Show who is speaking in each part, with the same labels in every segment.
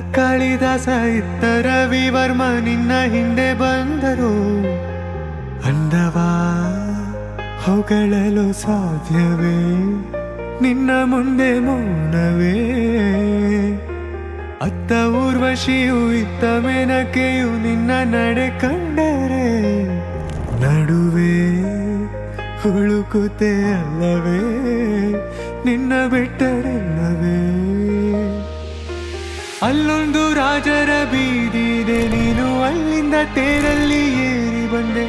Speaker 1: ಕಾಳಿದಾಸ ಇತ್ತ ರವಿವರ್ಮ ನಿನ್ನ ಹಿಂದೆ ಬಂದರು. ಅಂದವಾ, ಹೊಗಳಲು ಸಾಧ್ಯವೇ? ನಿನ್ನ ಮುಂದೆ ಮೌನವೇ? ಅತ್ತ ಊರ್ವಶಿಯು ಇತ್ತ ಮೇನಕೆಯು ನಿನ್ನ ನಡೆ ಕಂಡರೆ? ನಡುವೆ ಹುಳುಕುತೆ ಅಲ್ಲವೇ? ನಿನ್ನ ಬಿಟ್ಟರೆಲ್ಲವೇ? ಅಲ್ಲೊಂದು ರಾಜರ ಬೀದಿದೆ ನೀನು ಅಲ್ಲಿಂದ ತೇರಲ್ಲಿ ಏರಿ ಬಂದೆ.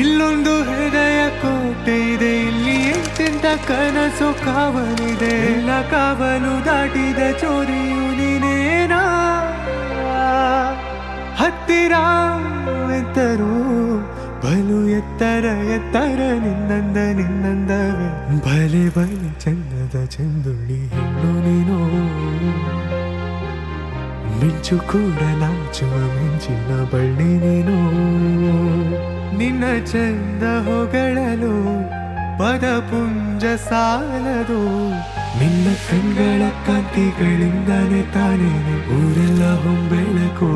Speaker 1: ಇಲ್ಲೊಂದು ಹೃದಯ ಕೋಟೆ ಇದೆ, ಇಲ್ಲಿ ಎಂತೆಂತ ಕನಸು ಕಾವಲಿದೆ. ಎಲ್ಲ ಕಾವಲು ದಾಟಿದ ಚೋರಿಯು ನೀನೇನಾ? ಹತ್ತಿರ ಎತ್ತರು ಬಲು ಎತ್ತರ ಎತ್ತರ ನಿನ್ನಂದ ನಿನ್ನಂದವೇ. ಬಲೆ ಬಲೆ ಚಂದದ ಚಂದುಳಿ ಹೆಣ್ಣು ನೀನು? ಮಿಂಚು ಕೂಡ ನಾಚುವ ಮಿಂಚಿನ ಬಳ್ಳಿ ನೀನು ನಿನ್ನ ಚಂದ ಹೊಗಳಲು ಪದ ಪುಂಜ ಸಾಲದು ನಿನ್ನ ಕಣ್ಗಳ ಕಾಂತಿಗಳಿಂದಾನೆ ತಾನೇ ಊರೆಲ್ಲ ಹೊಂಬೆಳಕು.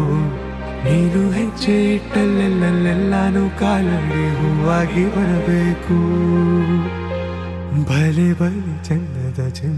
Speaker 1: ನೀನು ಹೆಜ್ಜೆ ಇಟ್ಟಲ್ಲೆಲ್ಲೆಲ್ಲಾನು ಕಾಲಡಿ ಹೂವಾಗಿ ಬರಬೇಕು. ಭಲೆ ಬಲೆ ಚಂದದ ಚಂದುಳ್ಳಿ